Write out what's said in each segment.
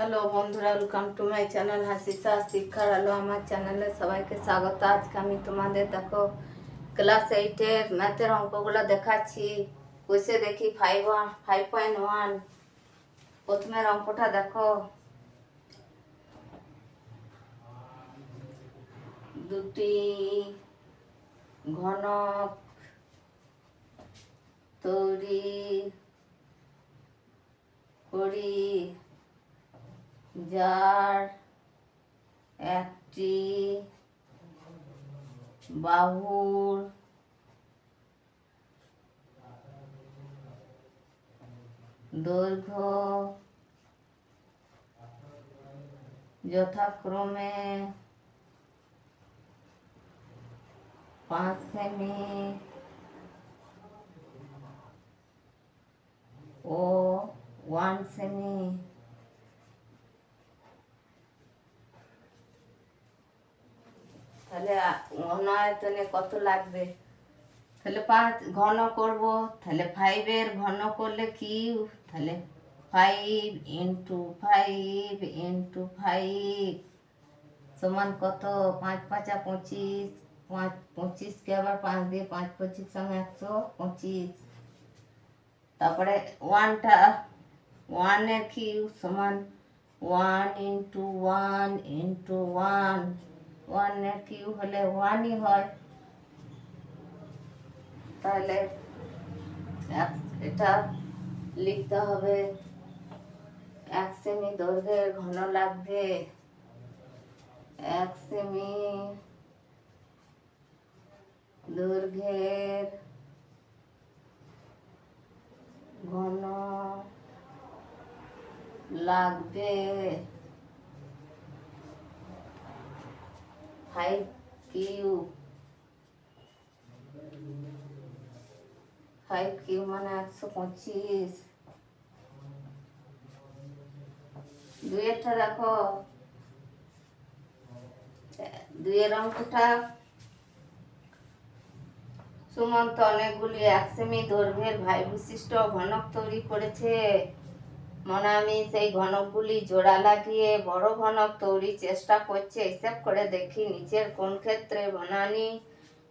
Hello বন্ধুরা welcome to my channel Hasisa শিক্ষার আলো আমার চ্যানেলে সবাইকে স্বাগত। আজকে আমি তোমাদের দেখো ক্লাস এইটের ম্যাথের অঙ্কগুলো দেখাচ্ছি। বসে দেখি five one five point one প্রথমের অঙ্কটা দেখো। দুটি ঘনক তৈরি করি। যার একটি বাহুর দৈর্ঘ্য যথাক্রমে পাঁচ সেমি ও ওয়ান সেমি তাহলে ঘন আয়তনে কত লাগবে? তাহলে পাঁচ ঘন করব, তাহলে ফাইভের ঘন করলে কি? তাহলে five into five into five সমান কত? পাঁচ পাঁচা পঁচিশ, পাঁচ পঁচিশকে আবার পাঁচ দিয়ে পাঁচ পঁচিশ সঙ্গে একশো পঁচিশ। তারপরে ওয়ানটা ওয়ানের কিউ সমান? One into one into one ওয়ানের কিউ হলে ওয়ানই হয়। তাহলে এটা লিখতে হবে, এক সেমি দৈর্ঘ্যের ঘন লাগবে। এক সেমি দৈর্ঘ্যের ঘন লাগবে। ফাইভ কিউ ফাইভ কিউ মানে একশো পঁচিশ। দুইয়েরটা দেখো দুইয়ের অঙ্কটা। সুমন্ত অনেকগুলি এক সেমি দৈর্ঘ্যের ভাই বিশিষ্ট ঘনক তৈরি করেছে। মনে আমি সেই ঘনকগুলি জোড়া লাগিয়ে বড় ঘনক তৈরি চেষ্টা করছে। হিসাব করে দেখি নিচের কোন ক্ষেত্রে বনানি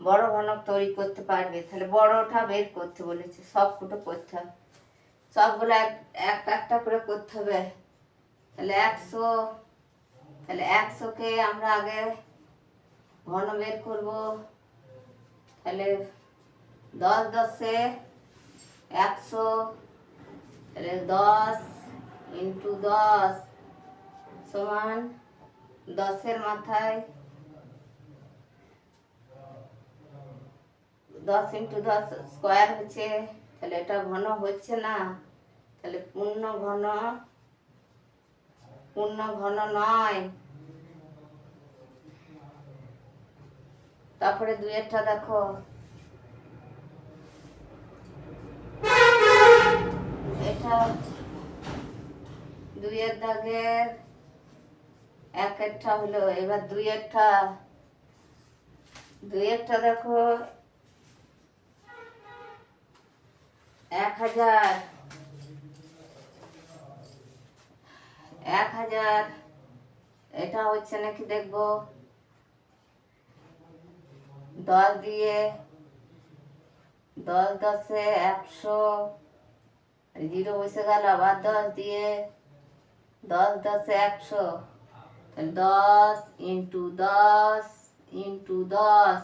বড় ঘনক তৈরি করতে পারবে। তাহলে বড়টা বের করতে বলেছে, সবগুলো করতে হবে। সবগুলো এক, একটা একটা করে করতে হবে। তাহলে একশো, তাহলে একশোকে আমরা আগে ঘন বের করব। তাহলে দশ দশে একশো, তাহলে দশ ইন্টু দশ সমান দশের মাথায় দশ ইন্টু দশ স্কোয়ার হচ্ছে, তাহলে এটা ঘন হচ্ছে না। তাহলে পূর্ণ ঘন পূর্ণ ঘন নয়। তারপরে দুয়েরটা দেখো। এটা দুইয়ের দাগের এক একটা হলো, এবার দুইয়েরটা দুইয়েরটা দেখো, এক হাজার এক হাজার, এটা হচ্ছে নাকি দেখব, দশ দিয়ে দশ দশে একশো, জিরো বসে গেল, আবার দশ দিয়ে দশ দশে একশো। দশ ইন্টু দশ ইন্টু দশ।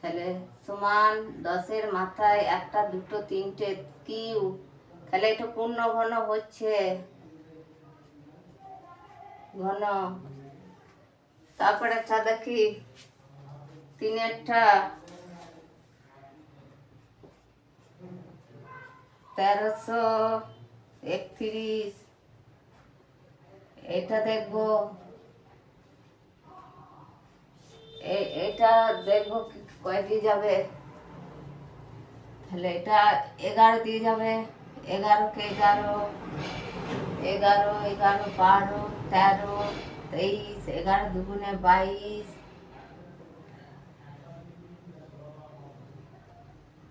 তাহলে সমান দশের মাথায় একটা, দুটো, তিনটে, কিউ। তাহলে এটা পূর্ণ ঘন হচ্ছে। ঘন। তারপরে একটা দেখি, তিনেরটা। তেরোশো একত্রিশ। এটা দেখব এ- এটা দেখব কি- কয় দিয়ে যাবে? তাহলে এটা এগারো দিয়ে যাবে। এগারোকে এগারো এগারো এগারো, বারো, তেরো, তেইশ, এগারো দুগুণে বাইশ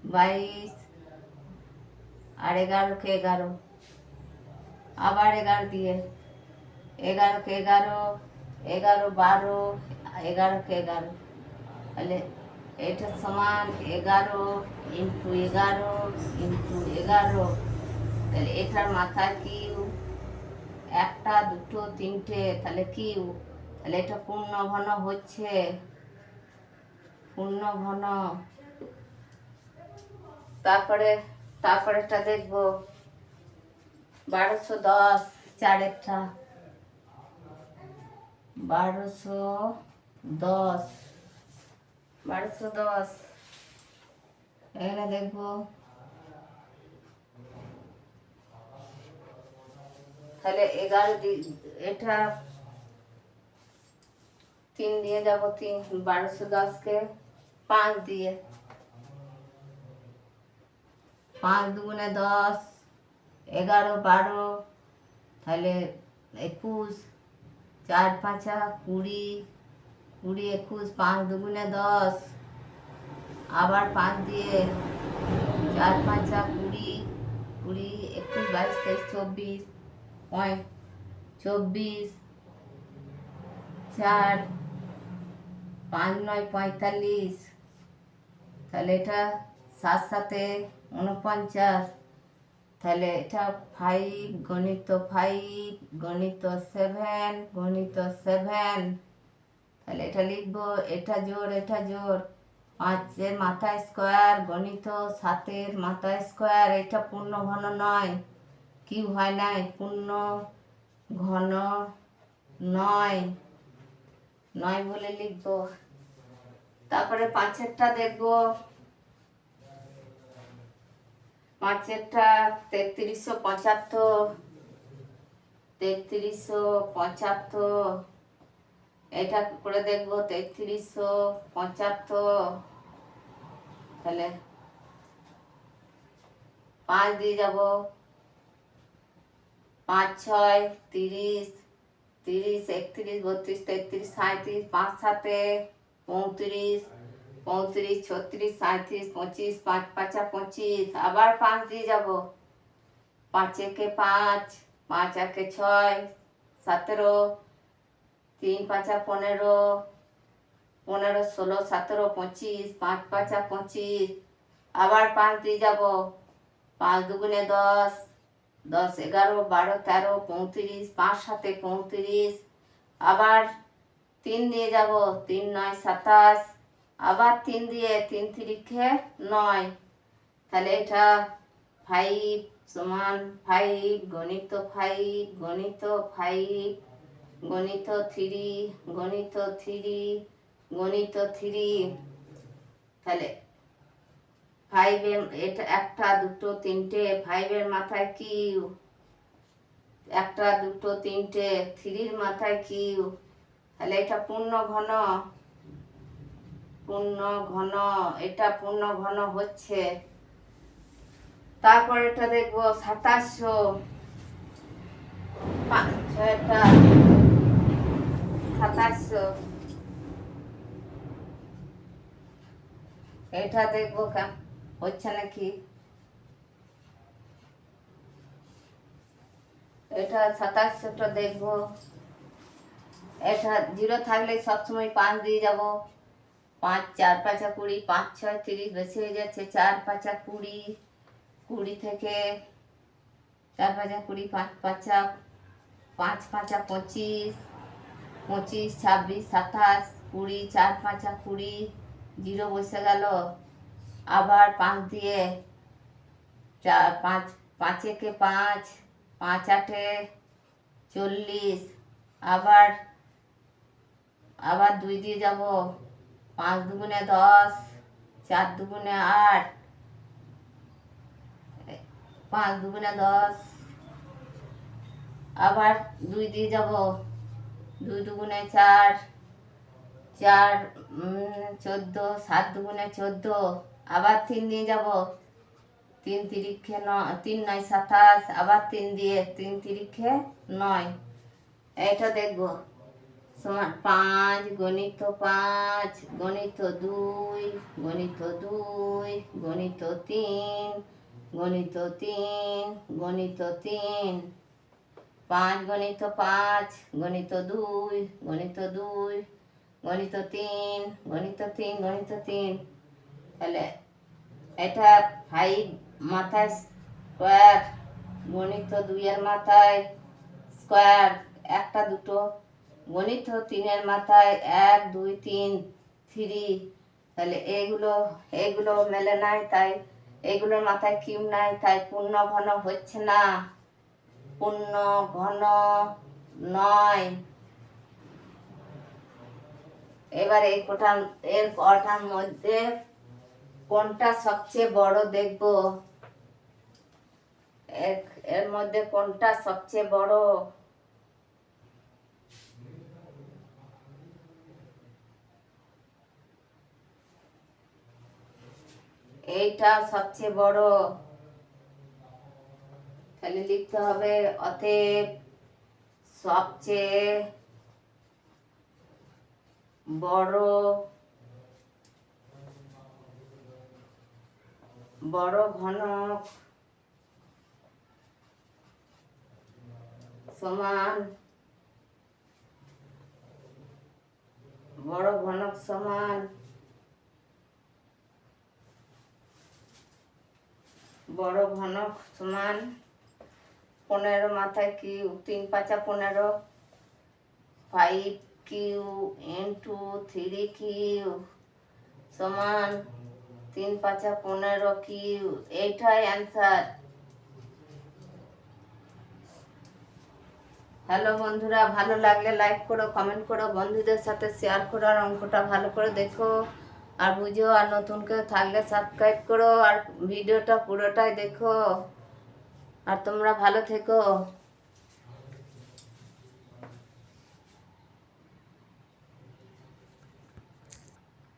বাইশ, আর এগারোকে এগারো। আবার এগারো দিয়ে। এগারোকে এগারো এগারো বারো এগারোকে এগারো। তাহলে এটা সমান এগারো ইন্টু এগারো ইন্টু এগারো। তাহলে এটার মাথায় কিউ? একটা, দুটো, তিনটে, তাহলে কিউ? তাহলে এটা পূর্ণ ঘন হচ্ছে। পূর্ণ ঘন। তারপরে তারপরেটা দেখব। বারোশো দশ, চারেরটা। বারোশো দশ। বারোশো দশ। এখানে দেখব। তাহলে এগারো এটা তিন দিয়ে যাব তিন, বারোশো দশকে পাঁচ দিয়ে। পাঁচ দুগুণে দশ, এগারো, বারো, তাহলে একুশ। চার, পাঁচা কুড়ি কুড়ি, একুশ, পাঁচ দুগুণে দশ, আবার পাঁচ দিয়ে চার, পাঁচা কুড়ি কুড়ি, একুশ, বাইশ, তেইশ, চব্বিশ চব্বিশ, চার, পাঁচ, নয়, পঁয়তাল্লিশ, তাহলে এটা সাত সাথে উনপঞ্চাশ তাহলে এটা ফাইভ গণিত ফাইভ গণিত সেভেন গণিত সেভেন তাহলে এটা লিখব, এটা জোর এটা জোর পাঁচের মাথা স্কোয়ার গণিত সাতের মাথা স্কোয়ার এটা পূর্ণ ঘন নয়। কি হয় নাই? পূর্ণ ঘন নয়। নয় বলে লিখব। তারপরে পাঁচেরটা দেখব। পাঁচেরটা তেত্রিশশো পঁচাত্তর তেত্রিশশো পঁচাত্তর, এটা করে দেখব তেত্রিশশো পঁচাত্তর, তাহলে পাঁচ দিয়ে যাব। পাঁচ, ছয়, তিরিশ তিরিশ, একত্রিশ, বত্রিশ, তেত্রিশ সাঁত্রিশ পাঁচ, সাতে, পঁয়ত্রিশ পঁয়ত্রিশ, ছত্রিশ সাঁত্রিশ পঁচিশ, পাঁচ, পাঁচা পঁচিশ, আবার পাঁচ দিয়ে যাব। পাঁচ একে পাঁচ পাঁচ একে ছয়, সতেরো, তিন পাঁচা পনেরো পনেরো, ষোলো, সতেরো, পঁচিশ, পাঁচ পাঁচা পঁচিশ, আবার পাঁচ দিয়ে যাব। পাঁচ দুগুণে দশ দশ এগারো, বারো, তেরো, পঁয়ত্রিশ, পাঁচ সাতে পঁয়ত্রিশ, আবার তিন দিয়ে যাব, তিন, নয়, সাতাশ আবার তিন দিয়ে তিন তিরিখে নয়। তাহলে এটা ফাইভ সমান ফাইভ গণিত ফাইভ গণিত ফাইভ গণিত থ্রি গণিত থ্রি গণিত থ্রি তাহলে ফাইভের এটা একটা, দুটো, তিনটে ফাইভের মাথায় কিউ? একটা, দুটো, তিনটে থ্রির মাথায় কিউ? তাহলে এটা পূর্ণ ঘন। পূর্ণ ঘন, এটা পূর্ণ ঘন হচ্ছে। তারপর এটা দেখব সাতাশশো ছয়টা সাতাশশো। এটা দেখব হচ্ছে নাকি? এটা সাতাশশোটা দেখব। এটা জিরো থাকলে সবসময় পাঁচ দিয়ে যাব। পাঁচ, চার পাঁচা কুড়ি, পাঁচ, ছয়, তিরিশ, বেশি হয়ে যাচ্ছে, চার পাঁচা কুড়ি কুড়ি থেকে চার পাঁচা কুড়ি, পাঁচ পাঁচা পাঁচ পাঁচা পঁচিশ পঁচিশ, ছাব্বিশ, সাতাশ, কুড়ি, চার পাঁচা কুড়ি, জিরো বসে গেল। আবার পাঁচ দিয়ে চার, পাঁচ পাঁচ একে পাঁচ পাঁচ আটে চল্লিশ। আবার আবার দুই দিয়ে যাব। পাঁচ দুগুণে দশ, চার দুগুণে আট, পাঁচ দুগুণে দশ, আবার দুই দিয়ে যাব, দুই দুগুণে চার চার চোদ্দ, সাত দুগুণে চোদ্দ, আবার তিন দিয়ে যাব, তিন তিরিখে ন, তিন নয় সাতাশ, আবার তিন দিয়ে তিন তিরিখে নয় এটা দেখব। সমান পাঁচ, গণিত পাঁচ, গণিত দুই গণিত দুই, গণিত তিন গণিত তিন গণিত তিন। পাঁচ, গণিত পাঁচ, গণিত দুই গণিত দুই, গণিত তিন গণিত তিন গণিত তিন। তাহলে এটা ফাইভ মাথায় স্কোয়ার গণিত দুইয়ের মাথায় স্কোয়ার একটা দুটো। গণিত তিনের মাথায় এক, দুই, তিন, থ্রি, তাহলে এগুলো এগুলো মেলে নাই, তাই এগুলোর মাথায় কিউ নাই, তাই পূর্ণ ঘন হচ্ছে না। পূর্ণ ঘন নয়। এবার এই কোটা এর কটার মধ্যে কোনটা সবচেয়ে বড় দেখব? এর এর মধ্যে কোনটা সবচেয়ে বড়? এইটা সবচেয়ে বড়। তাহলে লিখতে হবে অতএব সবচেয়ে বড় বড় ঘনক সমান, বড় ঘনক সমান বড় ঘনক সমান পনেরো মাথায় কিউ তিন পাঁচা পনেরো five cube into three cube সমান তিন পাঁচা পনেরো কিউ এইটাই অ্যান্সার হ্যালো বন্ধুরা, ভালো লাগলে লাইক করো কমেন্ট করো, বন্ধুদের সাথে শেয়ার করো, আর অঙ্কটা ভালো করে দেখো। আর বুঝো, আর নতুন কেউ থাকলে সাবস্ক্রাইব করো, আর ভিডিওটা পুরোটাই দেখো। আর তোমরা ভালো থেকো।